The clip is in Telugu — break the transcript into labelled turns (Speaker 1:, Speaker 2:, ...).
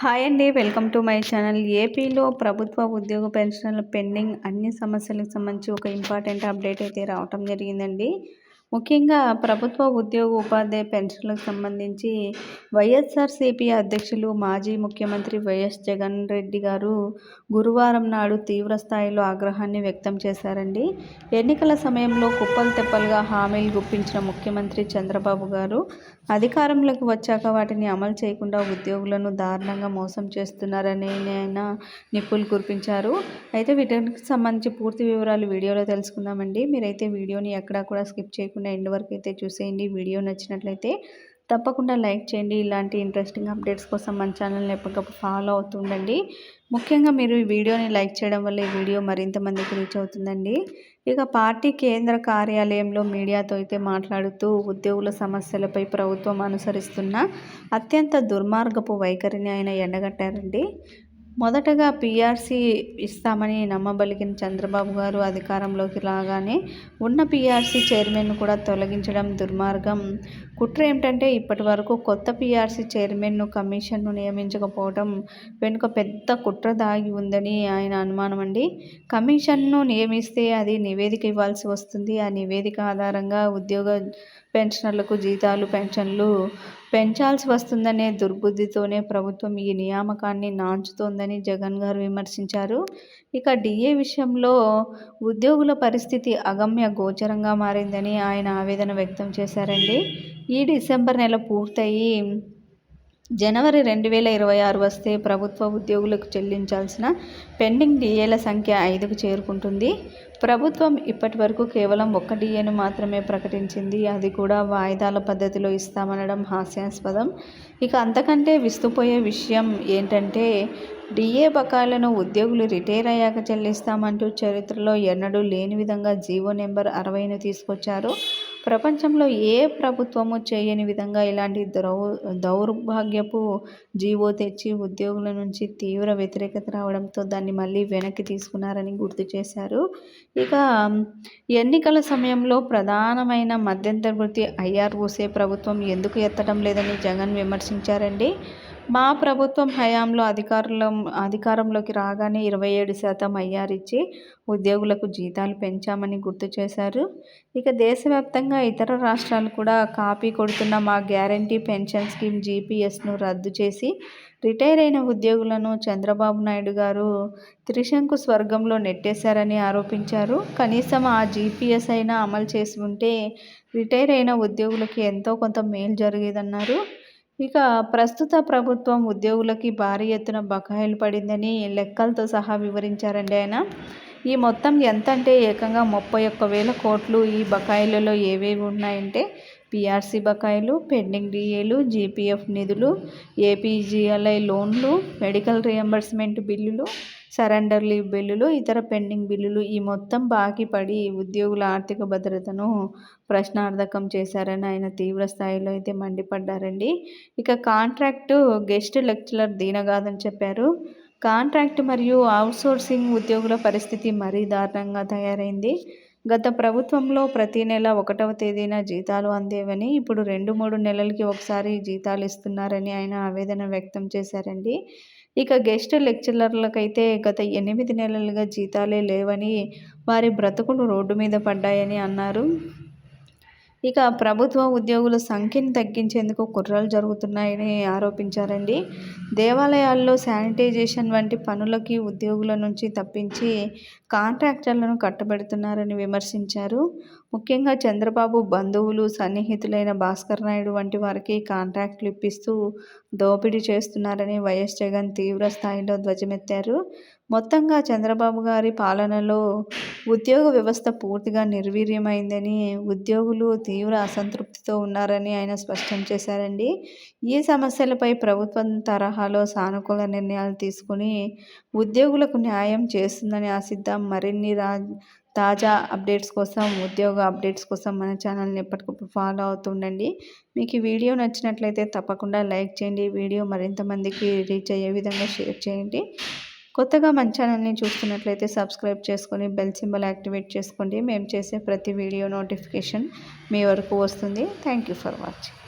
Speaker 1: హాయ్ అండి వెల్కమ్ టు మై ఛానల్. ఏపీలో ప్రభుత్వ ఉద్యోగ పెన్షన్ల పెండింగ్ అన్ని సమస్యలకు సంబంధించి ఒక ఇంపార్టెంట్ అప్డేట్ అయితే రావటం జరిగిందండి. ముఖ్యంగా ప్రభుత్వ ఉద్యోగ ఉపాధ్యాయ పెన్షన్లకు సంబంధించి వైఎస్ఆర్సీపీ అధ్యక్షులు మాజీ ముఖ్యమంత్రి వైఎస్ జగన్ రెడ్డి గారు గురువారం నాడు తీవ్ర స్థాయిలో ఆగ్రహాన్ని వ్యక్తం చేశారండి. ఎన్నికల సమయంలో కుప్పలు తెప్పలుగా హామీలు గుప్పించిన ముఖ్యమంత్రి చంద్రబాబు గారు అధికారంలోకి వచ్చాక వాటిని అమలు చేయకుండా ఉద్యోగులను దారుణంగా మోసం చేస్తున్నారని ఆయన నిప్పులు కురిపించారు. అయితే వీటికి సంబంధించి పూర్తి వివరాలు వీడియోలో తెలుసుకుందామండి. మీరైతే వీడియోని ఎక్కడా కూడా స్కిప్ చేయకుండా తప్పకుండా ఎండ్ వరకు అయితే చూసేయండి. వీడియో నచ్చినట్లయితే తప్పకుండా లైక్ చేయండి. ఇలాంటి ఇంట్రెస్టింగ్ అప్డేట్స్ కోసం మన ఛానల్ని ఎప్పటికప్పుడు ఫాలో అవుతుండండి ముఖ్యంగా మీరు ఈ వీడియోని లైక్ చేయడం వల్ల ఈ వీడియో మరింత మందికి రీచ్ అవుతుందండి. ఇక పార్టీ కేంద్ర కార్యాలయంలో మీడియాతో అయితే మాట్లాడుతూ ఉద్యోగుల సమస్యలపై ప్రభుత్వం అనుసరిస్తున్న అత్యంత దుర్మార్గపు వైఖరిని ఆయన ఎండగట్టారండి. మొదటగా పీఆర్సీ ఇస్తామని నమ్మబలిగిన చంద్రబాబు గారు అధికారంలోకి రాగానే ఉన్న పీఆర్సీ చైర్మన్ను కూడా తొలగించడం దుర్మార్గం. కుట్ర ఏమిటంటే ఇప్పటి వరకు కొత్త పీఆర్సీ చైర్మన్ను కమిషన్ను నియమించకపోవడం వెనుక పెద్ద కుట్ర దాగి ఉందని ఆయన అనుమానం అండి కమిషన్ను నియమిస్తే అది నివేదిక ఇవ్వాల్సి వస్తుంది. ఆ నివేదిక ఆధారంగా ఉద్యోగ పెన్షనర్లకు జీతాలు పెన్షన్లు పెంచాల్సి వస్తుందనే దుర్బుద్ధితోనే ప్రభుత్వం ఈ నియామకాన్ని నాంచుతోందని జగన్ గారు విమర్శించారు. ఇక డిఏ విషయంలో ఉద్యోగుల పరిస్థితి అగమ్య గోచరంగా మారిందని ఆయన ఆవేదన వ్యక్తం చేశారండి. ఈ డిసెంబర్ నెల పూర్తయి జనవరి రెండు వేల ఇరవై ఆరు వస్తే ప్రభుత్వ ఉద్యోగులకు చెల్లించాల్సిన పెండింగ్ డిఏల సంఖ్య ఐదుకు చేరుకుంటుంది. ప్రభుత్వం ఇప్పటి వరకు కేవలం ఒక్క డిఏను మాత్రమే ప్రకటించింది. అది కూడా వాయిదాల పద్ధతిలో ఇస్తామనడం హాస్యాస్పదం. ఇక అంతకంటే విస్తుపోయే విషయం ఏంటంటే డిఏ బకాయిలను ఉద్యోగులు రిటైర్ అయ్యాక చెల్లిస్తామంటూ చరిత్రలో ఎన్నడూ లేని విధంగా జీవో నెంబర్ అరవైను తీసుకొచ్చారు. ప్రపంచంలో ఏ ప్రభుత్వము చేయని విధంగా ఇలాంటి దౌ దౌర్భాగ్యపు జీవో తెచ్చి ఉద్యోగుల నుంచి తీవ్ర వ్యతిరేకత రావడంతో దాన్ని మళ్ళీ వెనక్కి తీసుకున్నారని గుర్తు చేశారు. ఇక ఎన్నికల సమయంలో ప్రధానమైన మధ్యంతర వృత్తి ఐఆర్ఓసే ప్రభుత్వం ఎందుకు ఎత్తడం లేదని జగన్ విమర్శించారండి. మా ప్రభుత్వం హయాంలో అధికారుల అధికారంలోకి రాగానే ఇరవై ఏడు శాతం అయ్యారిచ్చి ఉద్యోగులకు జీతాలు పెంచామని గుర్తు చేశారు. ఇక దేశవ్యాప్తంగా ఇతర రాష్ట్రాలు కూడా కాపీ కొడుతున్న మా గ్యారంటీ పెన్షన్ స్కీమ్ జీపీఎస్ను రద్దు చేసి రిటైర్ అయిన ఉద్యోగులను చంద్రబాబు నాయుడు గారు త్రిశంకు స్వర్గంలో నెట్టేశారని ఆరోపించారు. కనీసం ఆ జీపీఎస్ అయినా అమలు చేసి ఉంటే రిటైర్ అయిన ఉద్యోగులకి ఎంతో కొంత మేలు జరిగేదన్నారు. ఇక ప్రస్తుత ప్రభుత్వం ఉద్యోగులకి భారీ ఎత్తున బకాయిలు పడిందని లెక్కలతో సహా వివరించారండి ఆయన. ఈ మొత్తం ఎంత అంటే ఏకంగా ముప్పై ఒక్క వేల కోట్లు ఈ బకాయిలలో ఏవేవి ఉన్నాయంటే పిఆర్సీ బకాయిలు పెండింగ్ డిఏలు జీపీఎఫ్ నిధులు ఏపీజీఎల్ఐ లోన్లు మెడికల్ రియంబర్స్మెంట్ బిల్లులు సరెండర్ లీవ్ బిల్లులు ఇతర పెండింగ్ బిల్లులు ఈ మొత్తం బాకీ పడి ఉద్యోగుల ఆర్థిక భద్రతను ప్రశ్నార్థకం చేశారని ఆయన తీవ్ర స్థాయిలో అయితే మండిపడ్డారండి. ఇక కాంట్రాక్టు గెస్ట్ లెక్చరర్ దీనగాదని చెప్పారు. కాంట్రాక్ట్ మరియు అవుట్సోర్సింగ్ ఉద్యోగుల పరిస్థితి మరీ దారుణంగా తయారైంది. గత ప్రభుత్వంలో ప్రతి నెల ఒకటవ తేదీన జీతాలు అందేవని ఇప్పుడు రెండు మూడు నెలలకి ఒకసారి జీతాలు ఇస్తున్నారని ఆయన ఆవేదన వ్యక్తం చేశారండి. ఇక గెస్ట్ లెక్చరర్లకైతే గత ఎనిమిది నెలలుగా జీతాలే లేవని వారి బ్రతుకులు రోడ్డు మీద పడ్డాయని అన్నారు. ఇక ప్రభుత్వ ఉద్యోగుల సంఖ్యను తగ్గించేందుకు కుట్రలు జరుగుతున్నాయని ఆరోపించారండి. దేవాలయాల్లో శానిటైజేషన్ వంటి పనులకి ఉద్యోగుల నుంచి తప్పించి కాంట్రాక్టర్లను కట్టబెడుతున్నారని విమర్శించారు. ముఖ్యంగా చంద్రబాబు బంధువులు సన్నిహితులైన భాస్కర్ నాయుడు వంటి వారికి కాంట్రాక్ట్లు ఇప్పిస్తూ దోపిడీ చేస్తున్నారని వైఎస్ జగన్ తీవ్ర స్థాయిలో ధ్వజమెత్తారు. మొత్తంగా చంద్రబాబు గారి పాలనలో ఉద్యోగ వ్యవస్థ పూర్తిగా నిర్వీర్యమైందని ఉద్యోగులు తీవ్ర అసంతృప్తితో ఉన్నారని ఆయన స్పష్టం చేశారండి. ఈ సమస్యలపై ప్రభుత్వం తరహాలో సానుకూల నిర్ణయాలు తీసుకుని ఉద్యోగులకు న్యాయం చేస్తుందని ఆశిద్దాం. మరిన్ని రా తాజా అప్డేట్స్ కోసం ఉద్యోగ అప్డేట్స్ కోసం మన ఛానల్ని ఎప్పటికప్పుడు ఫాలో అవుతుండండి మీకు ఈ వీడియో నచ్చినట్లయితే తప్పకుండా లైక్ చేయండి. వీడియో మరింత మందికి రీచ్ అయ్యే విధంగా షేర్ చేయండి. కొత్తగా మన ఛానల్ని చూస్తున్నట్లయితే సబ్స్క్రైబ్ చేసుకొని బెల్ సింబల్ యాక్టివేట్ చేసుకోండి. మేము చేసే ప్రతి వీడియో నోటిఫికేషన్ మీ వరకు వస్తుంది. Thank you for watching